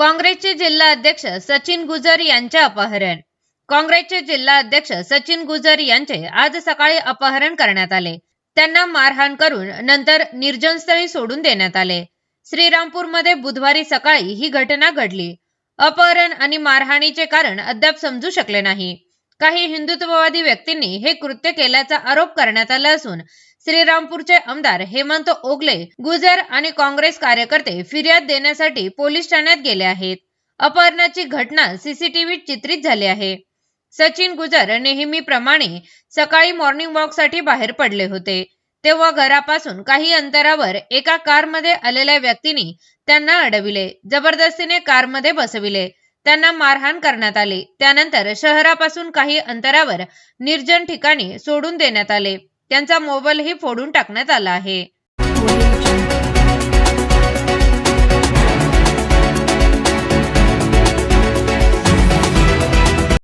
काँग्रेसचे जिल्हा अध्यक्ष सचिन गुजर यांचे अपहरण. काँग्रेसचे जिल्हा अध्यक्ष सचिन गुजर यांचे आज सकाळी अपहरण करण्यात आले. त्यांना मारहाण करून नंतर निर्जनस्थळी सोडून देण्यात आले. श्रीरामपूरमध्ये बुधवारी सकाळी ही घटना घडली. अपहरण आणि मारहाणीचे कारण अद्याप समजू शकले नाही. काही हिंदुत्ववादी व्यक्तींनी हे कृत्य केल्याचा आरोप करण्यात आला असून श्रीरामपूरचे आमदार हेमंत ओगले गुजर आणि काँग्रेस कार्यकर्ते फिर्याद देण्यासाठी पोलीस ठाण्यात गेले आहेत. अपहरणाची घटना सीसीटीव्हीत चित्रित झाली आहे. सचिन गुजर नेहमीप्रमाणे सकाळी मॉर्निंग वॉकसाठी बाहेर पडले होते. तेव्हा घरापासून काही अंतरावर एका कारमध्ये आलेल्या व्यक्तीने त्यांना अडविले. जबरदस्तीने कारमध्ये बसविले. त्यांना मारहाण करण्यात आली. त्यानंतर शहरापासून काही अंतरावर निर्जन ठिकाणी सोडून देण्यात आले. त्यांचा मोबाईलही फोडून टाकण्यात आला आहे.